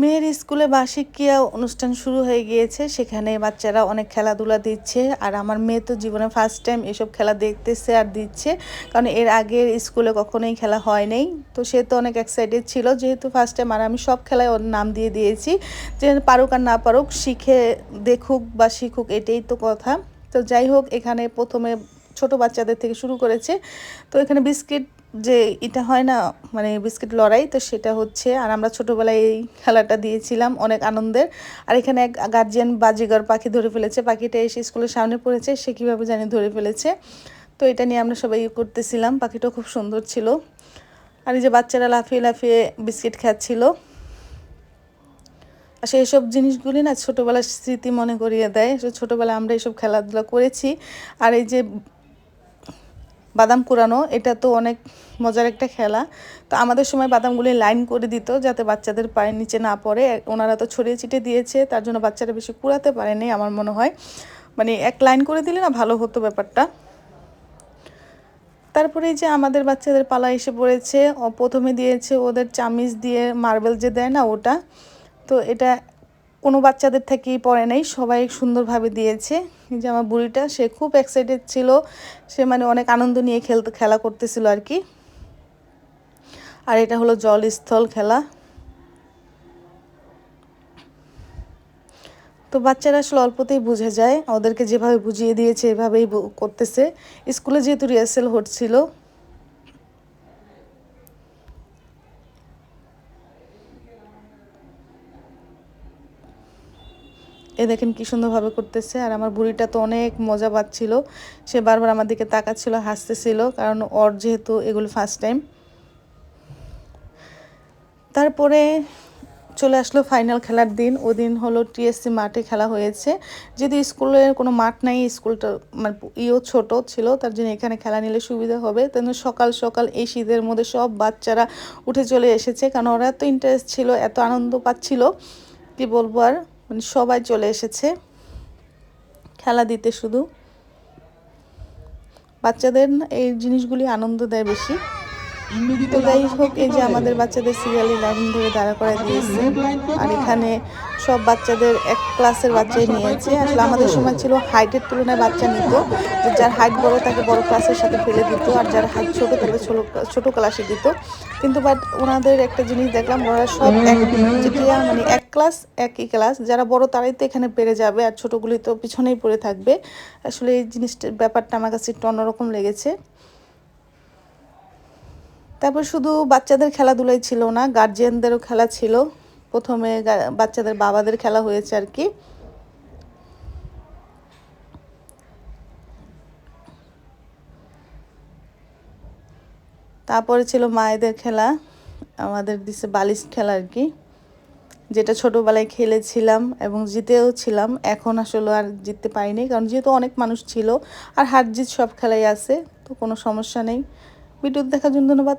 মেয়ের স্কুলে বার্ষিক ক্রিয়া অনুষ্ঠান শুরু হয়ে গিয়েছে। সেখানে বাচ্চারা অনেক খেলাধুলা দিচ্ছে আর আমার মেয়ে তো জীবনে ফার্স্ট টাইম এসব খেলা দেখতেছে আর দিচ্ছে। কারণ এর আগের স্কুলে কখনোই খেলা হয় নাই তো সে তো অনেক এক্সাইটেড ছিল। যেহেতু ফার্স্ট টাইম আর আমি সব খেলায় ওর নাম দিয়ে দিয়েছি। যে পারুক আর না পারুক, শিখে দেখুক বা শিখুক এটাই তো কথা। তো যাই হোক, এখানে প্রথমে ছোট বাচ্চাদের থেকে শুরু করেছে। তো এখানে বিস্কিট যে এটা হয় না মানে বিস্কিট লড়াই, তো সেটা হচ্ছে, আর আমরা ছোটোবেলায় এই খেলাটা দিয়েছিলাম অনেক আনন্দের। আর এখানে এক গার্জিয়ান বাজিগর পাখি ধরে ফেলেছে। পাখিটা এসে স্কুলের সামনে পড়েছে, সে কীভাবে জানি ধরে ফেলেছে। তো এটা নিয়ে আমরা সবাই করতেছিলাম, পাখিটা খুব সুন্দর ছিল। আর এই যে বাচ্চারা লাফিয়ে লাফিয়ে বিস্কিট খাচ্ছিল। আর সেই সব জিনিসগুলি না ছোটোবেলার স্মৃতি মনে করিয়ে দেয়। ছোটোবেলায় আমরা এইসব খেলাধুলা করেছি। আর এই যে বাদাম কুড়ানো, এটা তো অনেক মজার একটা খেলা। তো আমাদের সময় বাদামগুলি লাইন করে দিত যাতে বাচ্চাদের পায়ের নিচে না পড়ে। ওনারা তো ছড়িয়ে ছিটে দিয়েছে, তার জন্য বাচ্চারা বেশি কুড়াতে পারেনি আমার মনে হয়। মানে এক লাইন করে দিলে না ভালো হতো ব্যাপারটা। তারপরে যে আমাদের বাচ্চাদের পালা এসে পড়েছে প্রথমে দিয়েছে ওদের চামিচ দিয়ে মার্বেল যে দেয় না ওটা, তো এটা কোনো বাচ্চাদের থেকেই পড়ে নেই, সবাই সুন্দরভাবে দিয়েছে। যে আমার বুড়িটা, সে খুব এক্সাইটেড ছিল, সে মানে অনেক আনন্দ নিয়ে খেলতে, খেলা করতেছিল আর কি। আর এটা হলো জলস্থল খেলা। তো বাচ্চারা আসলে অল্পতেই বুঝে যায়, ওদেরকে যেভাবে বুঝিয়ে দিয়েছে, এভাবেই করতেছে। স্কুলে যেহেতু রিহার্সেল হচ্ছিল এ দেখেন কি সুন্দরভাবে করতেছে। আর আমার বুড়িটা তো অনেক মজা পাচ্ছিল। সে বারবার আমার দিকে তাকাচ্ছিল, হাসতেছিল, কারণ ওর যেহেতু এগুলো ফার্স্ট টাইম তারপরে চলে আসলো ফাইনাল খেলার দিন। ওই দিন হলো টিএসসি মাঠে খেলা হয়েছে। যদি স্কুলের কোনো মাঠ নাই, স্কুলটা মানে ইও ছোট ছিল, তার জন্য এখানে খেলা নিলে সুবিধা হবে। তেন সকাল সকাল এই শীতের মধ্যে সব বাচ্চারা উঠে চলে এসেছে, কারণ ওরা এত ইন্টারেস্ট ছিল, এত আনন্দ পাচ্ছিল। কি বলব আর? মানে সবাই চলে এসেছে। খেলা দিতে শুধু। বাচ্চাদের এই জিনিসগুলি আনন্দ দেয় বেশি। তো যাই হোক, এই যে আমাদের বাচ্চাদের সিরিয়ালি লাইন ধরে দাঁড়া করা দিয়েছে। আর এখানে সব বাচ্চাদের এক ক্লাসের বাচ্চাই নিয়েছে। আসলে আমাদের সময় ছিল হাইটের তুলনায় বাচ্চা নিত। যার হাইট বড়, তাকে বড় ক্লাসের সাথে ফেলে দিত। আর যার হাইট ছোট, তাকে ছোট ছোট ক্লাসে দিত। কিন্তু বাট ওনাদের একটা জিনিস দেখলাম, ওরা সব এক মানে এক ক্লাস, একই ক্লাস। যারা বড় তারাই তো এখানে পেরে যাবে আর ছোটোগুলি তো পিছনেই পড়ে থাকবে। আসলে এই জিনিসটার ব্যাপারটা আমার কাছে একটু অন্যরকম লেগেছে। তারপর শুধু বাচ্চাদের খেলাধুলাই ছিল না গার্জিয়ানদেরও খেলা ছিল। প্রথমে বাচ্চাদের বাবাদের খেলা হয়েছে আর কি। তারপরে ছিল মায়েদের খেলা, আমাদের দিছে বালিশ খেলা আর কি। যেটা ছোটোবেলায় খেলেছিলাম এবং জিতেও ছিলাম, এখন আসলে আর জিততে পারিনি, কারণ যেহেতু অনেক মানুষ ছিল, আর হার জিত সব খেলাই আছে, তো কোনো সমস্যা নেই। ভিডিও দেখার জন্য ধন্যবাদ